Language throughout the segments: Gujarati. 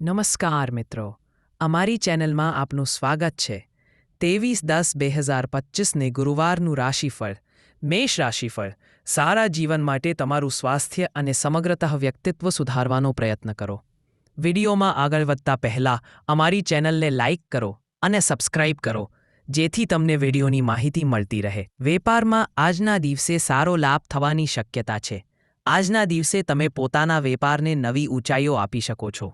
નમસ્કાર મિત્રો. અમારી ચેનલમાં આપનું સ્વાગત છે. ત્રેવીસ દસ બે હજાર પચીસને ગુરુવારનું રાશિફળ, મેષ રાશિફળ, સારા જીવન માટે તમારું સ્વાસ્થ્ય અને સમગ્રતઃ વ્યક્તિત્વ સુધારવાનો પ્રયત્ન કરો. વિડીયોમાં આગળ વધતા પહેલાં અમારી ચેનલને લાઇક કરો અને સબસ્ક્રાઇબ કરો, જેથી તમને વિડીયોની માહિતી મળતી રહે. વેપારમાં આજના દિવસે સારો લાભ થવાની શક્યતા છે. આજના દિવસે તમે પોતાના વેપારને નવી ઊંચાઈઓ આપી શકો છો.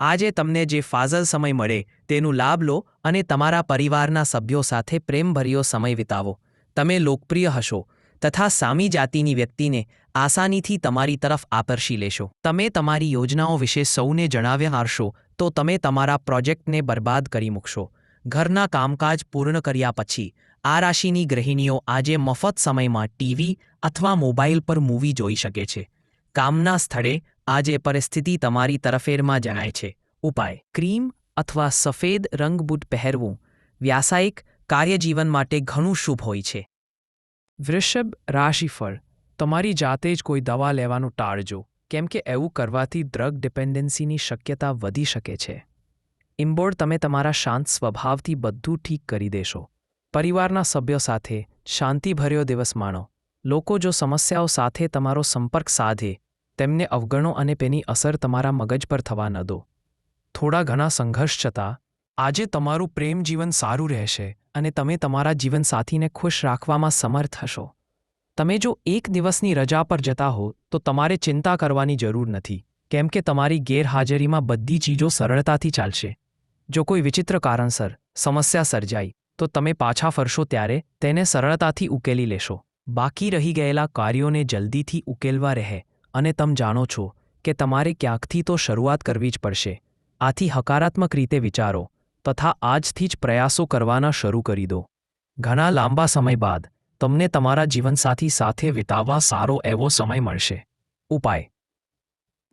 આજે તમને જે ફાઝલ સમય મળે તેનું લાભ લો અને તમારા પરિવારના સભ્યો સાથે પ્રેમભર્યો સમય વિતાવો. તમે લોકપ્રિય હશો તથા સામી જાતિની વ્યક્તિને આસાનીથી તમારી તરફ આકર્ષી લેશો. તમે તમારી યોજનાઓ વિશે સૌને જણાવ્યા હારશો તો તમે તમારા પ્રોજેક્ટને બરબાદ કરી મૂકશો. ઘરના કામકાજ પૂર્ણ કર્યા પછી આ રાશિની ગૃહિણીઓ આજે મફત સમયમાં ટીવી અથવા મોબાઈલ પર મૂવી જોઈ શકે છે. કામના સ્થળે આજે પરિસ્થિતિ તમારી તરફેરમાં જણાય છે. ઉપાય. ક્રીમ અથવા સફેદ રંગબૂટ પહેરવું. વ્યાસાયિક કાર્યજીવન માટે ઘણું શુભ હોય છે. વૃષભ રાશિફળ. તમારી જાતે જ કોઈ દવા લેવાનું ટાળજો. કેમ કે એવું કરવાથી ડ્રગ ડિપેન્ડન્સીની શક્યતા વધી શકે છે. ઇમ્બોર્ડ તમે તમારા શાંત સ્વભાવથી બધું ઠીક કરી દેશો. પરિવારના સભ્યો સાથે શાંતિભર્યો દિવસ માણો. લોકો જો સમસ્યાઓ સાથે તમારો સંપર્ક સાધે તેમને અવગણો અને તેની અસર તમારા મગજ પર થવા ન દો. થોડા ઘણા સંઘર્ષ છતાં, આજે તમારું પ્રેમ જીવન સારું રહેશે અને તમે તમારા જીવનસાથીને ખુશ રાખવામાં સમર્થ હશો. તમે જો એક દિવસની રજા પર જતા હો, તો તમારે ચિંતા કરવાની જરૂર નથી, કેમ કે તમારી ગેરહાજરીમાં બધી ચીજો સરળતાથી ચાલશે. જો કોઈ વિચિત્ર કારણસર સમસ્યા સર્જાઈ, તો તમે પાછા ફરશો ત્યારે તેને સરળતાથી ઉકેલી લેશો. બાકી રહી ગયેલા કાર્યોને જલ્દીથી ઉકેલવા રહે. અને તમે જાણો છો કે તમારે ક્યાંકથી તો શરૂઆત કરવી જ પડશે. આથી હકારાત્મક રીતે વિચારો, તથા આજથી જ પ્રયાસો કરવાના શરૂ કરી દો. ઘણા લાંબા સમય બાદ, તમને તમારા જીવનસાથી સાથે વિતાવવા સારો એવો સમય મળશે. ઉપાય.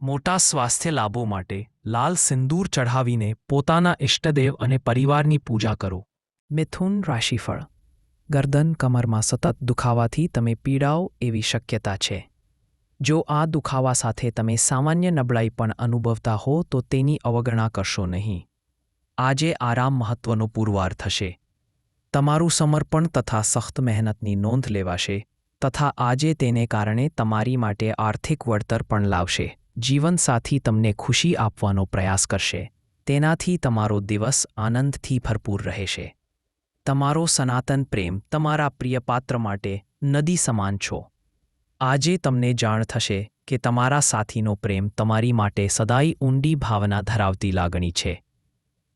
મોટા સ્વાસ્થ્ય લાભો માટે લાલ સિંદૂર ચઢાવીને પોતાના ઇષ્ટદેવ અને પરિવારની પૂજા કરો. મિથુન રાશિફળ. ગરદન કમરમાં સતત દુખાવાથી તમે પીડાઓ એવી શક્યતા છે. જો આ દુખાવા સાથે તમે સામાન્ય નબળાઈ પણ અનુભવતા હો, તો તેની અવગણના કરશો નહીં. આજે આરામ મહત્વનો પુરવાર થશે. તમારું સમર્પણ તથા સખ્ત મહેનતની નોંધ લેવાશે, તથા આજે તેને કારણે તમારી માટે આર્થિક વળતર પણ લાવશે. જીવનસાથી તમને ખુશી આપવાનો પ્રયાસ કરશે. તેનાથી તમારો દિવસ આનંદથી ભરપૂર રહેશે. તમારો સનાતન પ્રેમ તમારા પ્રિયપાત્ર માટે નદી સમાન છો. આજે તમને જાણ થશે કે તમારા સાથીનો પ્રેમ તમારી માટે સદાય ઊંડી ભાવના ધરાવતી લાગણી છે.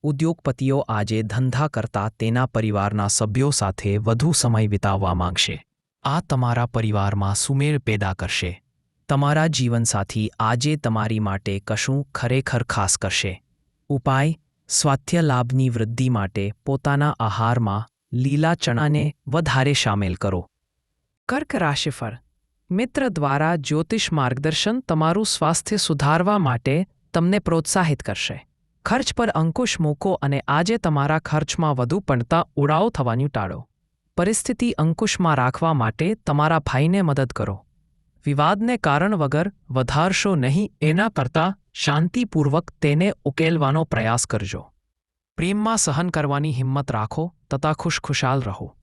ઉદ્યોગપતિઓ આજે ધંધા કરતા તેના પરિવારના સભ્યો સાથે વધુ સમય વિતાવવા માંગશે. આ તમારા પરિવારમાં સુમેળ પેદા કરશે. તમારા જીવનસાથી આજે તમારી માટે કશું ખરેખર ખાસ કરશે. ઉપાય, સ્વાસ્થ્ય લાભની વૃદ્ધિ માટે પોતાના આહારમાં લીલા ચણાને વધારે સામેલ કરો. કર્ક રાશિફળ મિત્ર દ્વારા જ્યોતિષ માર્ગદર્શન તમારું સ્વાસ્થ્ય સુધારવા માટે તમને પ્રોત્સાહિત કરશે. ખર્ચ પર અંકુશ મૂકો અને આજે તમારા ખર્ચમાં વધુ પડતા ઉડાવ થવાનું ટાળો. પરિસ્થિતિ અંકુશમાં રાખવા માટે તમારા ભાઈને મદદ કરો. વિવાદને કારણ વગર વધારશો નહીં, એના કરતાં શાંતિપૂર્વક તેને ઉકેલવાનો પ્રયાસ કરજો. પ્રેમમાં સહન કરવાની હિંમત રાખો, તથા ખુશખુશાલ રહો.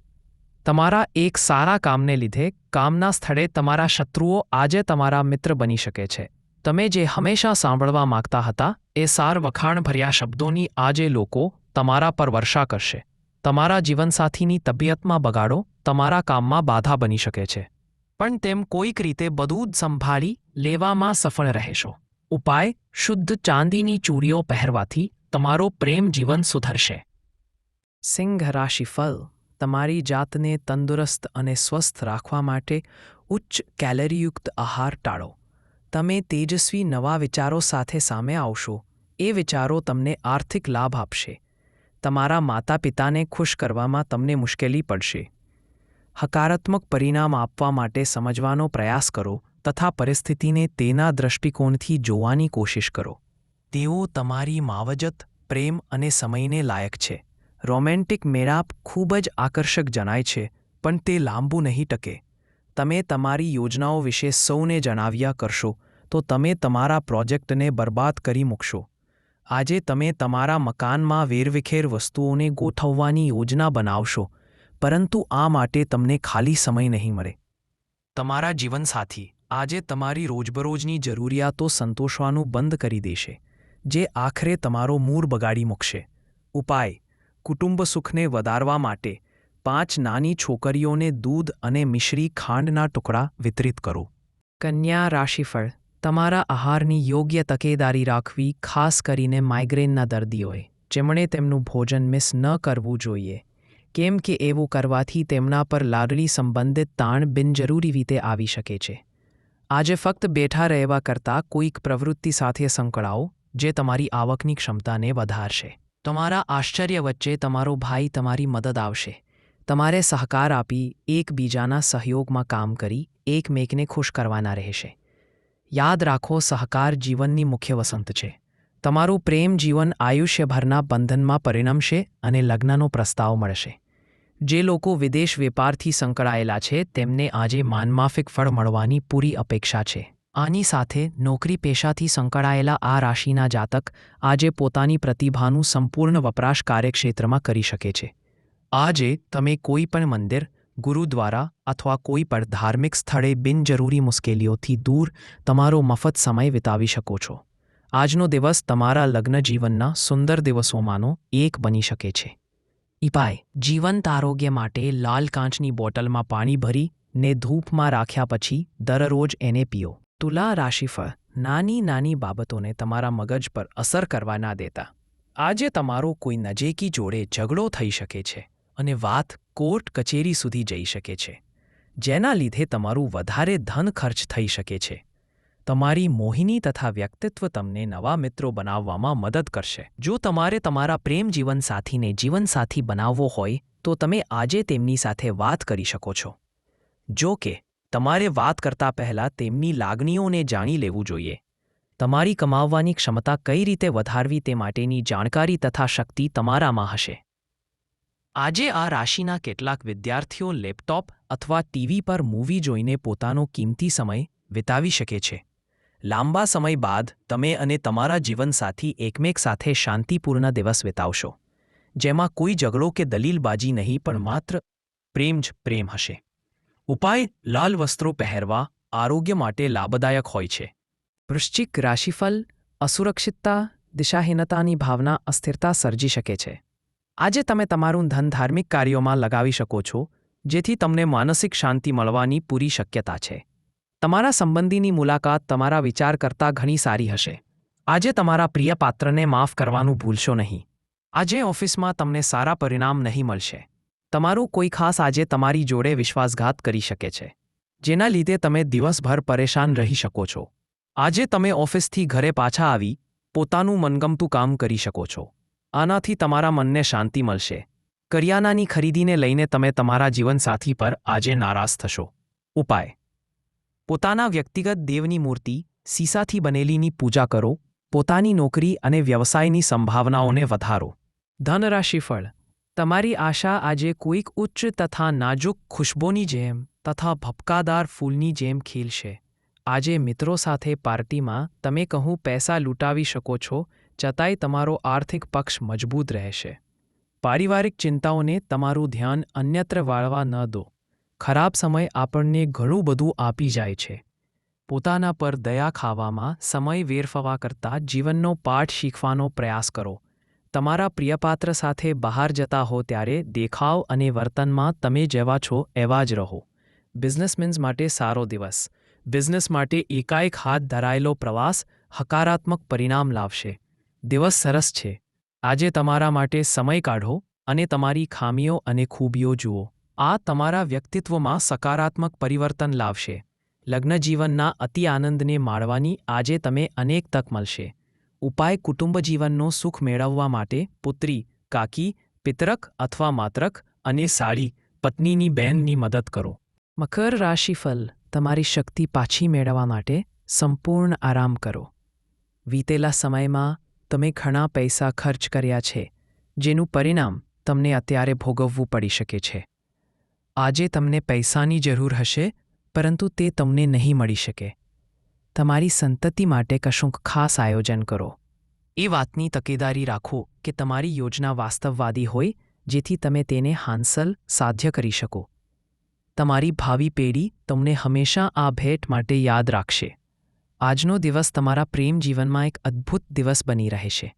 તમારા એક સારા કામને લીધે કામના સ્થળે તમારા શત્રુઓ આજે તમારા મિત્ર બની શકે છે. તમે જે હંમેશા સાંભળવા માંગતા હતા, એ સાર વખાણભર્યા શબ્દોની આજે લોકો તમારા પર વર્ષા કરશે. તમારા જીવનસાથીની તબિયતમાં બગાડો, તમારા કામમાં બાધા બની શકે છે. પણ તેમ કોઈક રીતે બધું જ સંભાળી લેવામાં સફળ રહેશો. ઉપાય, શુદ્ધ ચાંદીની ચૂડીઓ પહેરવાથી તમારો પ્રેમ જીવન સુધરશે. સિંહ રાશિ ફલ તમારી જાતને તંદુરસ્ત અને સ્વસ્થ રાખવા માટે ઉચ્ચ કેલરીયુક્ત આહાર ટાળો. તમે તેજસ્વી નવા વિચારો સાથે સામે આવશો. એ વિચારો તમને આર્થિક લાભ આપશે. તમારા માતા પિતાને ખુશ કરવામાં તમને મુશ્કેલી પડશે. હકારાત્મક પરિણામ આપવા માટે સમજવાનો પ્રયાસ કરો તથા પરિસ્થિતિને તેના દૃષ્ટિકોણથી જોવાની કોશિશ કરો. તેઓ તમારી માવજત, પ્રેમ અને સમયને લાયક છે. રોમેન્ટિક મેળાપ ખૂબ જ આકર્ષક જણાય છે, પણ તે લાંબુ નહીં ટકે. તમે તમારી યોજનાઓ વિશે સૌને જણાવ્યા કરશો, તો તમે તમારા પ્રોજેક્ટને બરબાદ કરી મૂકશો. આજે તમે તમારા મકાનમાં વેરવિખેર વસ્તુઓને ગોઠવવાની યોજના બનાવશો, પરંતુ આ માટે તમને ખાલી સમય નહીં મળે. તમારા જીવનસાથી, આજે તમારી રોજબરોજની જરૂરિયાતો સંતોષવાનું બંધ કરી દેશે, જે આખરે તમારો મૂળ બગાડી મૂકશે. ઉપાય કુટુંબ સુખને વધારવા માટે પાંચ નાની છોકરીઓને દૂધ અને મિશ્રી ખાંડના ટુકડા વિતરિત કરો. કન્યા રાશિફળ, તમારા આહારની યોગ્ય તકેદારી રાખવી, ખાસ કરીને માઇગ્રેનના દર્દીઓએ, જેમણે તેમનું ભોજન મિસ ન કરવું જોઈએ. કેમ કે એવું કરવાથી તેમના પર લાગણી સંબંધિત તાણ બિનજરૂરી રીતે આવી શકે છે. આજે ફક્ત બેઠા રહેવા કરતાં કોઈક પ્રવૃત્તિ સાથે સંકળાઓ જે તમારી આવકની ક્ષમતાને વધારશે. તમારા આશ્ચર્ય વચ્ચે તમારો ભાઈ તમારી મદદ આવશે. તમારે સહકાર આપી એકબીજાના સહયોગમાં કામ કરી એકમેકને ખુશ કરવાના રહેશે. યાદ રાખો, સહકાર જીવનની મુખ્ય વસંત છે. તમારું પ્રેમ જીવન આયુષ્યભરના બંધનમાં પરિણમશે અને લગ્નનો પ્રસ્તાવ મળશે. જે લોકો વિદેશ વેપારથી સંકળાયેલા છે, તેમને આજે માનમાફિક ફળ મળવાની પૂરી અપેક્ષા છે. આની સાથે નોકરી પેશાથી સંકળાયેલા આ રાશિના જાતક આજે પોતાની પ્રતિભાનું સંપૂર્ણ વપરાશ કાર્યક્ષેત્રમાં કરી શકે છે. આજે તમે કોઈ પણ મંદિર, ગુરુદ્વારા અથવા કોઈ પણ ધાર્મિક સ્થળે બિનજરૂરી મુશ્કેલીઓથી દૂર તમારો મફત સમય વિતાવી શકો છો. આજનો દિવસ તમારા લગ્ન જીવનના સુંદર દિવસોમાંનો એક બની શકે છે. ઇપાય જીવંત આરોગ્ય માટે લાલ કાંચની બોટલમાં પાણી ભરી ને ધૂપમાં રાખ્યા પછી દરરોજ એને પીઓ. તુલા રાશિફળ નાની નાની બાબતોને તમારા મગજ પર અસર કરવા ના દેતા. આજે તમારો કોઈ નજીકી જોડે ઝઘડો થઈ શકે છે અને વાત કોર્ટ કચેરી સુધી જઈ શકે છે, જેના લીધે તમારું વધારે ધન ખર્ચ થઈ શકે છે. તમારી મોહિની તથા વ્યક્તિત્વ તમને નવા મિત્રો બનાવવામાં મદદ કરશે. જો તમારે તમારા પ્રેમ જીવનસાથીને જીવનસાથી બનાવવો હોય, તો તમે આજે તેમની સાથે વાત કરી શકો છો. જો કે તમારે વાત કરતા પહેલાં તેમની લાગણીઓને જાણી લેવું જોઈએ. તમારી કમાવવાની ક્ષમતા કઈ રીતે વધારવી તે માટેની જાણકારી તથા શક્તિ તમારામાં હશે. આજે આ રાશિના કેટલાક વિદ્યાર્થીઓ લેપટોપ અથવા ટીવી પર મૂવી જોઈને પોતાનો કિંમતી સમય વિતાવી શકે છે. લાંબા સમય બાદ તમે અને તમારા જીવનસાથી એકમેક સાથે શાંતિપૂર્ણ દિવસ વિતાવશો. જેમાં કોઈ ઝઘડો કે દલીલબાજી નહીં પણ માત્ર પ્રેમ જ પ્રેમ હશે. ઉપાય લાલ વસ્ત્રો પહેરવા આરોગ્ય માટે લાભદાયક હોય છે. વૃશ્ચિક રાશિફલ અસુરક્ષિતતા, દિશાહીનતાની ભાવના અસ્થિરતા સર્જી શકે છે. આજે તમે તમારું ધન ધાર્મિક કાર્યોમાં લગાવી શકો છો, જેથી તમને માનસિક શાંતિ મળવાની પૂરી શક્યતા છે. તમારા સંબંધીની મુલાકાત તમારા વિચાર કરતાં ઘણી સારી હશે. આજે તમારા પ્રિય પાત્રને માફ કરવાનું ભૂલશો નહીં. આજે ઓફિસમાં તમને સારા પરિણામ નહીં મળશે. તમારું કોઈ ખાસ આજે તમારી જોડે વિશ્વાસઘાત કરી શકે છે. જેના લીધે તમે દિવસભર પરેશાન રહી શકો છો. આજે તમે ઓફિસથી ઘરે પાછા આવી પોતાનું મનગમતું કામ કરી શકો છો. આનાથી તમારા મનને શાંતિ મળશે. કરિયાનાની ખરીદીને લઈને તમે તમારા જીવનસાથી પર આજે નારાજ થશો. ઉપાય. પોતાના વ્યક્તિગત દેવની મૂર્તિ, સીસાથી બનેલીની પૂજા કરો, પોતાની નોકરી અને વ્યવસાયની સંભાવનાઓને વધારો. ધનરાશિફળ તમારી આશા આજે કોઈક ઉચ્ચ તથા નાજુક ખુશ્બોની જેમ તથા ભપકાદાર ફૂલની જેમ ખીલશે. આજે મિત્રો સાથે પાર્ટીમાં તમે કહું પૈસા લૂંટાવી શકો છો છતાંય તમારો આર્થિક પક્ષ મજબૂત રહેશે. પારિવારિક ચિંતાઓને તમારું ધ્યાન અન્યત્ર વાળવા ન દો. ખરાબ સમય આપણને ઘણું બધું આપી જાય છે. પોતાના પર દયા ખાવામાં સમય વેરફવા કરતાં જીવનનો પાઠ શીખવાનો પ્રયાસ કરો. તમારા પ્રિયપાત્ર સાથે બહાર જતા હો ત્યારે દેખાવ અને વર્તનમાં તમે જેવા છો એવા જ રહો. બિઝનેસમેન્સ માટે સારો દિવસ. બિઝનેસ માટે એકાએક હાથ ધરાયેલો પ્રવાસ હકારાત્મક પરિણામ લાવશે. દિવસ સરસ છે. આજે તમારા માટે સમય કાઢો અને તમારી ખામીઓ અને ખૂબીઓ જુઓ. આ તમારા વ્યક્તિત્વમાં સકારાત્મક પરિવર્તન લાવશે. લગ્નજીવનના અતિ આનંદને માણવાની આજે તમે અનેક તક મળશે. ઉપાય કુટુંબ જીવનનો સુખ મેળવવા માટે પુત્રી, કાકી, પિતરક અથવા માતરક અને સાડી પત્નીની બહેનની મદદ કરો. મકર રાશિફલ તમારી શક્તિ પાછી મેળવવા માટે સંપૂર્ણ આરામ કરો. વીતેલા સમયમાં તમે ઘણા પૈસા ખર્ચ કર્યા છે, જેનું પરિણામ તમને અત્યારે ભોગવવું પડી શકે છે. આજે તમને પૈસાની જરૂર હશે, પરંતુ તે તમને નહીં મળી શકે. તમારી સંતતિ માટે કશુંક ખાસ આયોજન કરો. એ વાતની તકેદારી રાખો કે તમારી યોજના વાસ્તવવાદી હોય, જેથી તમે તેને હાંસલ સાધ્ય કરી શકો. તમારી ભાવિ પેઢી તમને હંમેશા આ ભેટ માટે યાદ રાખશે. આજનો દિવસ તમારા પ્રેમ જીવનમાં એક અદ્ભુત દિવસ બની રહેશે.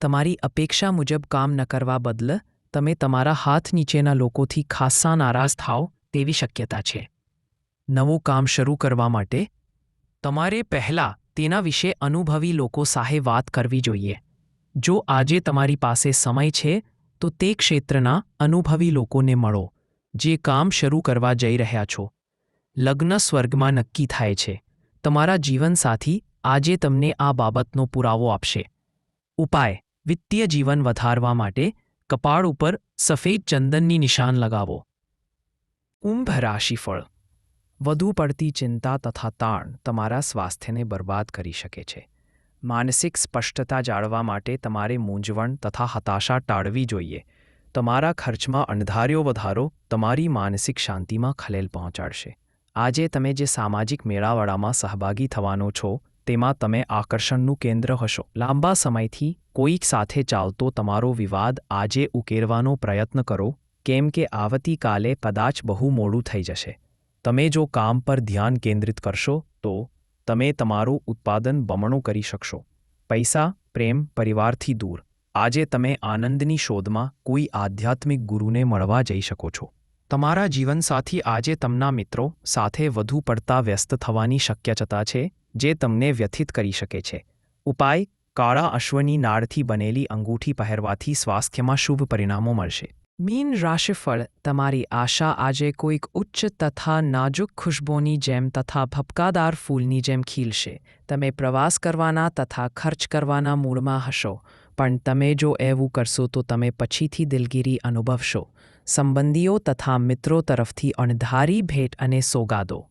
તમારી અપેક્ષા મુજબ કામ ન કરવા બદલે તમે તમારા હાથ નીચેના લોકોથી ખાસ્સા નારાજ થાઓ તેવી શક્યતા છે. નવું કામ શરૂ કરવા માટે તમારે પહેલાં તેના વિશે અનુભવી લોકો સાથે વાત કરવી જોઈએ. જો આજે તમારી પાસે સમય છે, તો તે ક્ષેત્રના અનુભવી લોકોને મળો, જે કામ શરૂ કરવા જઈ રહ્યા છો. લગ્ન સ્વર્ગમાં નક્કી થાય છે. તમારા જીવનસાથી આજે તમને આ બાબતનો પુરાવો આપશે. ઉપાય, વિત્તીય જીવન વધારવા માટે કપાળ ઉપર સફેદ ચંદનની નિશાન લગાવો. કુંભ રાશિફળ વધુ પડતી ચિંતા તથા તાણ તમારા સ્વાસ્થ્યને બરબાદ કરી શકે છે. માનસિક સ્પષ્ટતા જાળવા માટે તમારે મૂંઝવણ તથા હતાશા ટાળવી જોઈએ. તમારા ખર્ચમાં અણધાર્યો વધારો તમારી માનસિક શાંતિમાં ખલેલ પહોંચાડશે. આજે તમે જે સામાજિક મેળાવડામાં સહભાગી થવાનો છો, તેમાં તમે આકર્ષણનું કેન્દ્ર હશો. લાંબા સમયથી કોઈક સાથે ચાલતો તમારો વિવાદ આજે ઉકેરવાનો પ્રયત્ન કરો, કેમ કે આવતીકાલે કદાચ બહુ મોડું થઈ જશે. તમે જો કામ પર ધ્યાન કેન્દ્રિત કરશો, તો તમે તમારું ઉત્પાદન બમણું કરી શકશો. પૈસા, પ્રેમ, પરિવારથી દૂર. આજે તમે આનંદની શોધમાં કોઈ આધ્યાત્મિક ગુરુને મળવા જઈ શકો છો. તમારા જીવનસાથી આજે તમના મિત્રો સાથે વધુ પડતા વ્યસ્ત થવાની શક્યતા છે, જે તમને વ્યથિત કરી શકે છે. ઉપાય, કાળા અશ્વની નાળથી બનેલી અંગૂઠી પહેરવાથી સ્વાસ્થ્યમાં શુભ પરિણામો મળશે. મીન રાશિફળ, તમારી આશા આજે કોઈક ઉચ્ચ તથા નાજુક ખુશ્બોની જેમ તથા ભપકાદાર ફૂલની જેમ ખીલશે. તમે પ્રવાસ કરવાના તથા ખર્ચ કરવાના મૂડમાં હશો. પણ તમે જો એવું કરશો તો તમે પછીથી દિલગીરી અનુભવશો. સંબંધીઓ તથા મિત્રો તરફથી અણધારી ભેટ અને સોગાદો.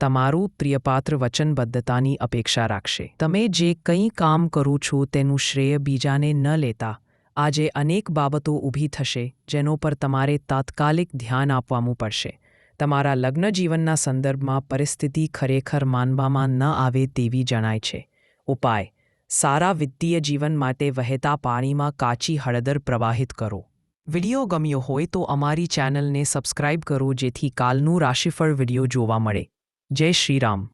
તમારું પ્રિયપાત્ર વચનબદ્ધતાની અપેક્ષા રાખશે. તમે જે કંઈ કામ કરું છું તેનું શ્રેય બીજાને ન લેતા આજે અનેક બાબતો ઊભી થશે, જેનો પર તમારે તાત્કાલિક ધ્યાન આપવાનું પડશે. તમારા લગ્ન જીવનના સંદર્ભમાં પરિસ્થિતિ ખરેખર માનવામાં ન આવે તેવી જણાય છે. ઉપાય, સારા વિત્તીય જીવન માટે વહેતા પાણીમાં કાચી હળદર પ્રવાહિત કરો. વિડિયો ગમ્યો હોય તો અમારી ચેનલને સબસ્ક્રાઇબ કરો જેથી કાલનું રાશિફળ વિડિયો જોવા મળે. જય શ્રીરામ